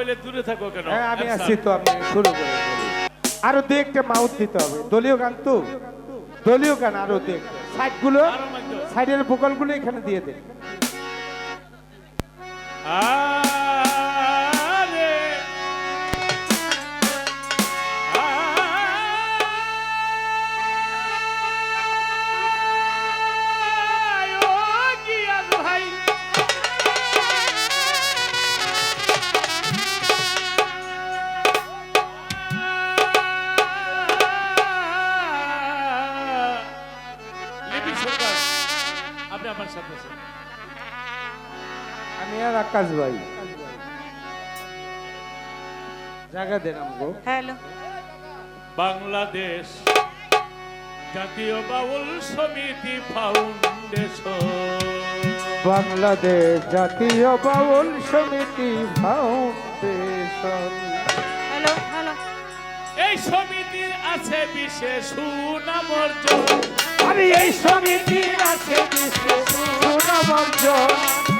হইলে দূরে থাকো কেন? হ্যাঁ আমি। আছি তো আপনি শুরু করে আরও দু একটা মাউথ দিতে হবে। দলীয় গান তো। দলীয় গান আরও দু একটা। সাইডগুলো আরও মাইক দাও। সাইডের ভোকালগুলো এখানে দিয়ে দেন আরে আমি আর আকাশ ভাই। জায়গা দেন আমগো হ্যালো। বাংলাদেশ জাতীয় বাউল সমিতি ফাউন্ডেশন। বাংলাদেশ জাতীয় বাউল সমিতি ফাউন্ডেশন। Hello hello. এই সমিতির আছে বিশেষ সুনাম অর্জন। আরে এই সমিতির আছে বিশেষ সুনামঞ্জন বাংলাদেশ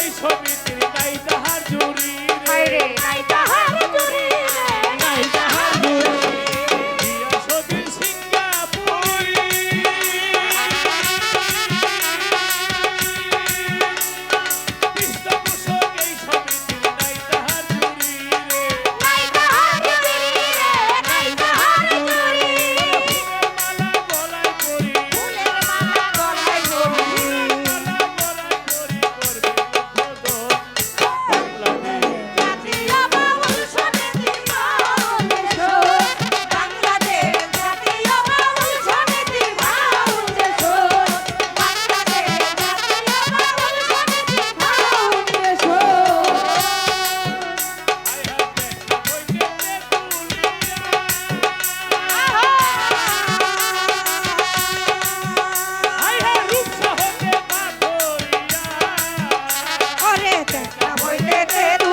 এই সমিতির নাই তাহার জুড়ি নাই তাহার জুড়ি। ওরে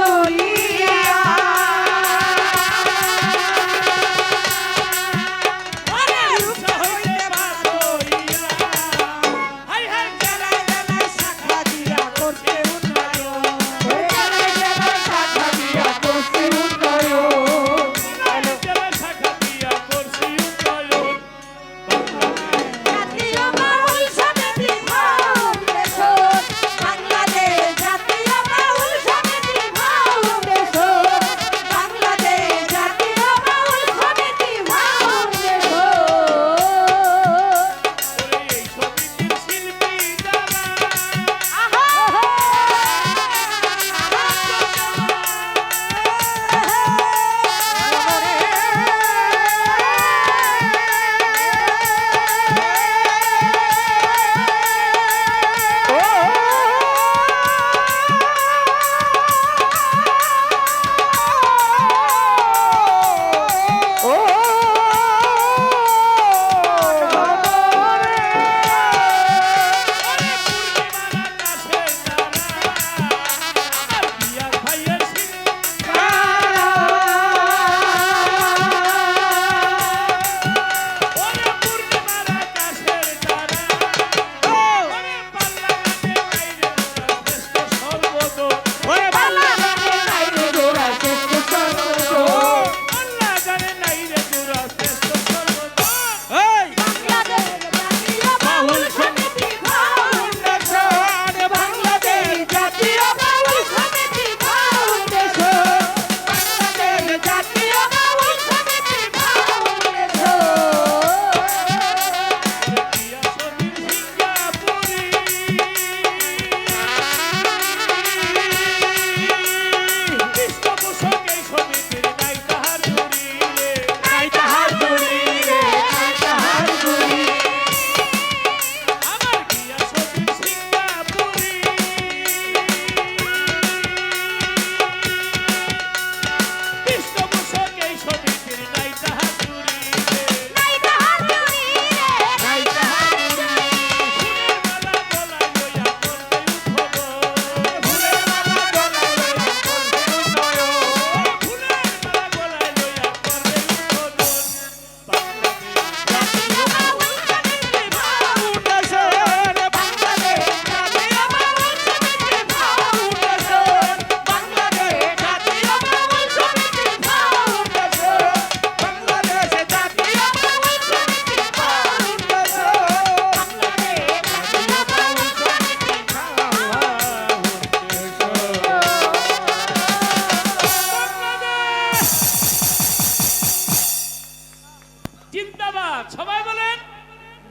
সবাই বলেন।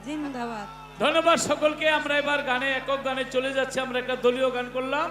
জিন্দাবাদ। ধন্যবাদ সকলকে আমরা এবার গানে একক গানে চলে যাচ্ছি আমরা একটা দলীয় গান করলাম।